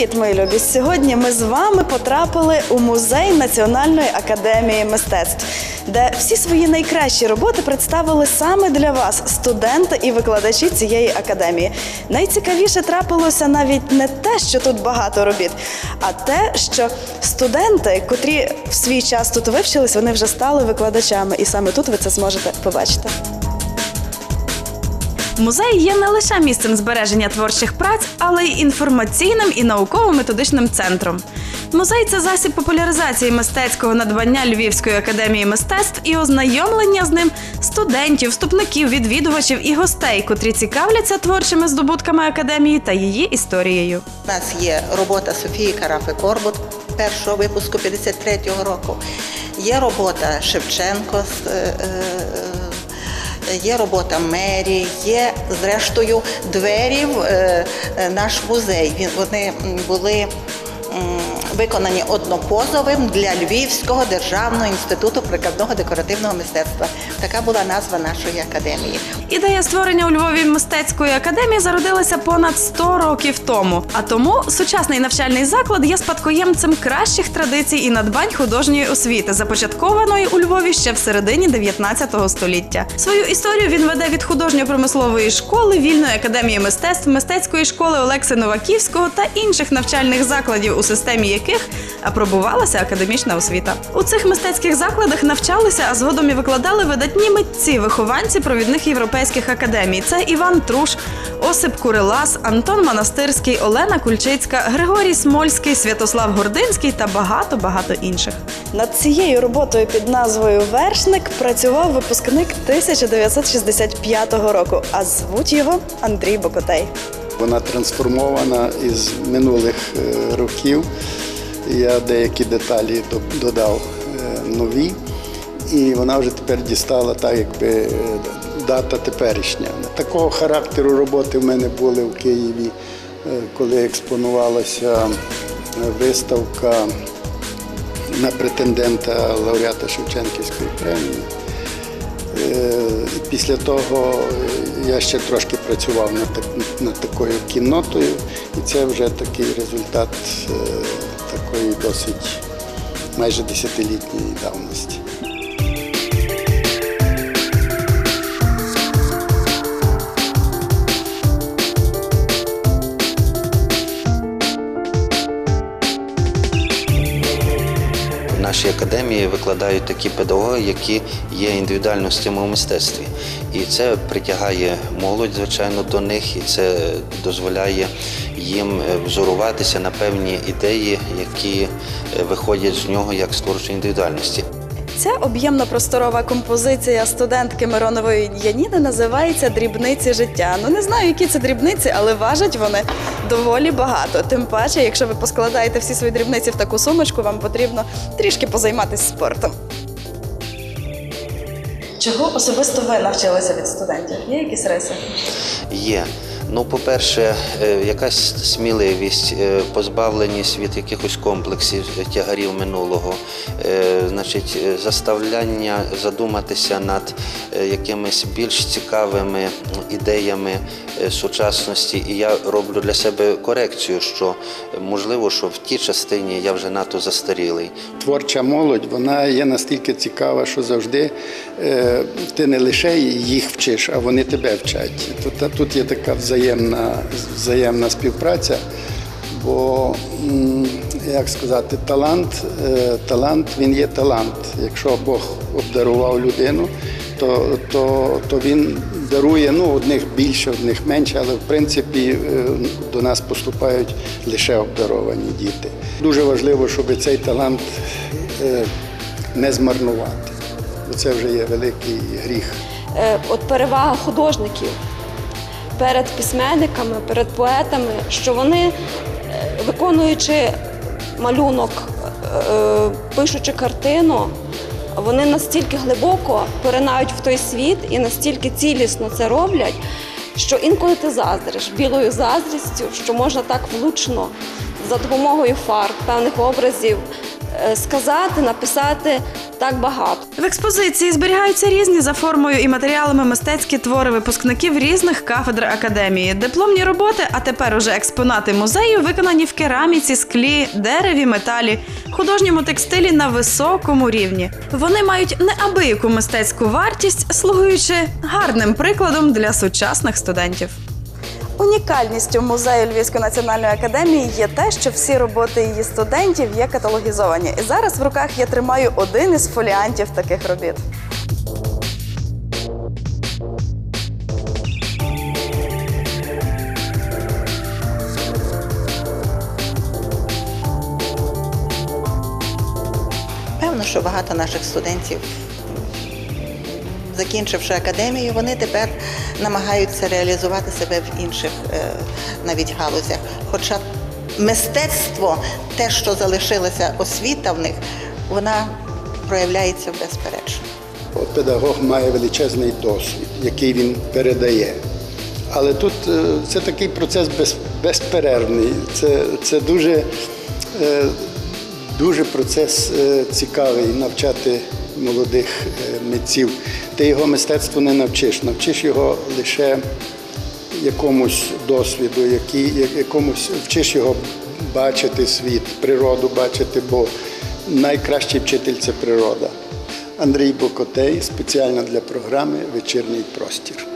Привіт, мої любі! Сьогодні ми з вами потрапили у музей Національної академії мистецтв, де всі свої найкращі роботи представили саме для вас, студенти і викладачі цієї академії. Найцікавіше трапилося навіть не те, що тут багато робіт, а те, що студенти, котрі в свій час тут вивчились, вони вже стали викладачами, і саме тут ви це зможете побачити. Музей є не лише місцем збереження творчих праць, але й інформаційним і науково-методичним центром. Музей це засіб популяризації мистецького надбання Львівської академії мистецтв і ознайомлення з ним студентів, вступників, відвідувачів і гостей, котрі цікавляться творчими здобутками академії та її історією. У нас є робота Софії Карафи Корбут першого випуску 53-го року. Є робота Шевченко, з, е, е, є робота Мері, є зрештою двері в е, е, наш музей. Вони були виконані однопозовим для Львівського державного інституту прикладного декоративного мистецтва. Така була назва нашої академії. Ідея створення у Львові мистецької академії зародилася понад 100 років тому. А тому сучасний навчальний заклад є спадкоємцем кращих традицій і надбань художньої освіти, започаткованої у Львові ще в середині 19 століття. Свою історію він веде від художньо-промислової школи, вільної академії мистецтв, мистецької школи Олекси Новаківського та інших навчальних закладів, у системі яких апробувалася академічна освіта. У цих мистецьких закладах навчалися, а згодом і викладали видатні митці, вихованці провідних європейських академій. Це Іван Труш, Осип Курилас, Антон Монастирський, Олена Кульчицька, Григорій Смольський, Святослав Гординський та багато багато інших. Над цією роботою під назвою Вершник працював випускник 1965 року, а звуть його Андрій Бокотей. Вона трансформована із минулих е, років. Я деякі деталі додав е, нові, і вона вже тепер дістала так, якби е, дата теперішня. Такого характеру роботи в мене були в Києві, коли експонувалася виставка на претендента лауреата Шевченківської премії. Після того я ще трошки працював над, над такою кіннотою, і це вже такий результат е, такої досить майже десятилітньої давності. Академії викладають такі педагоги, які є індивідуальностями у мистецтві. І це притягає молодь, звичайно, до них, і це дозволяє їм е, взоруватися на певні ідеї, які е, виходять з нього як з творчої індивідуальності. Ця об'ємно-просторова композиція студентки Миронової Яніни називається Дрібниці життя. Ну не знаю, які це дрібниці, але важать вони доволі багато. Тим паче, якщо ви поскладаєте всі свої дрібниці в таку сумочку, вам потрібно трішки позайматися спортом. Чого особисто ви навчилися від студентів? Є якісь риси? Є. Ну, по-перше, е, якась сміливість, е, позбавленість від якихось комплексів, е, тягарів минулого, значить, заставляння задуматися над якимись більш цікавими ідеями сучасності. І я роблю для себе корекцію, що можливо, що в тій частині я вже надто застарілий. Творча молодь вона є настільки цікава, що завжди ти не лише їх вчиш, а вони тебе вчать. Тут, тут є така взаємна, взаємна співпраця, бо, як сказати, талант, е, талант він є талант. Якщо Бог обдарував людину, то, то, то він дарує ну, одних більше, одних менше, але в принципі е, до нас поступають лише обдаровані діти. Дуже важливо, щоб цей талант е, не змарнувати. Це вже є великий гріх. Е, от перевага художників перед письменниками, перед поетами, що вони, е, виконуючи малюнок, е, пишучи картину, вони настільки глибоко поринають в той світ і настільки цілісно це роблять, що інколи ти заздриш білою заздрістю, що можна так влучно за допомогою фарб, певних образів сказати, написати так багато. В експозиції зберігаються різні за формою і матеріалами мистецькі твори випускників різних кафедр академії, дипломні роботи, а тепер уже експонати музею виконані в кераміці, склі, дереві, металі, художньому текстилі на високому рівні. Вони мають неабияку мистецьку вартість, слугуючи гарним прикладом для сучасних студентів. Унікальністю музею Львівської національної академії є те, що всі роботи її студентів є каталогізовані. І зараз в руках я тримаю один із фоліантів таких робіт. Певно, що багато наших студентів, закінчивши академію, вони тепер намагаються реалізувати себе в інших е, навіть галузях. Хоча мистецтво, те, що залишилася освіта в них, вона проявляється безперечно. От педагог має величезний досвід, який він передає. Але тут е, це такий процес без, безперервний. Це, це дуже, е, дуже процес цікавий навчати молодих е, митців. Ти його мистецтву не навчиш, навчиш його лише якомусь досвіду, якомусь вчиш його бачити світ, природу бачити, бо найкращий вчитель це природа. Андрій Бокотей спеціально для програми Вечірній простір.